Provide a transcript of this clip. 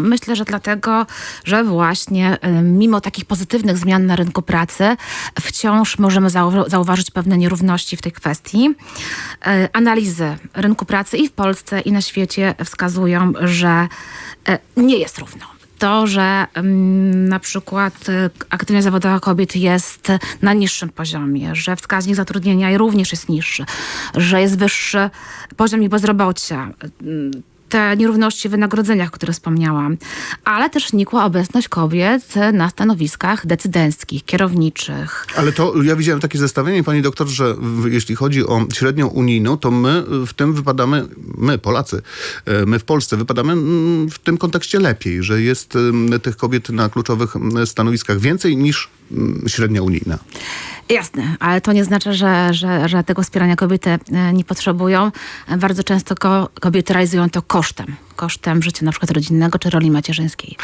myślę, że dlatego, że właśnie y, mimo takich pozytywnych zmian na rynku pracy, wciąż możemy zau- zauważyć pewne nierówności w tej kwestii. Y, Analizy rynku pracy i w Polsce, i na świecie wskazują, że y, nie jest równo to, że mm, na przykład aktywność zawodowa kobiet jest na niższym poziomie, że wskaźnik zatrudnienia również jest niższy, że jest wyższy poziom ich bezrobocia. Te nierówności w wynagrodzeniach, o których wspomniałam, ale też nikła obecność kobiet na stanowiskach decydenckich, kierowniczych. Ale to ja widziałem takie zestawienie, pani doktor, że jeśli chodzi o średnią unijną, to my w tym wypadamy, my Polacy, e, my w Polsce wypadamy mm, w tym kontekście lepiej, że jest tych kobiet na kluczowych mm, stanowiskach więcej niż mm, średnia unijna. Jasne, ale to nie znaczy, że, że, że tego wspierania kobiety e, nie potrzebują. Bardzo często ko- kobiety realizują to kosztem, kosztem życia na przykład rodzinnego czy roli macierzyńskiej.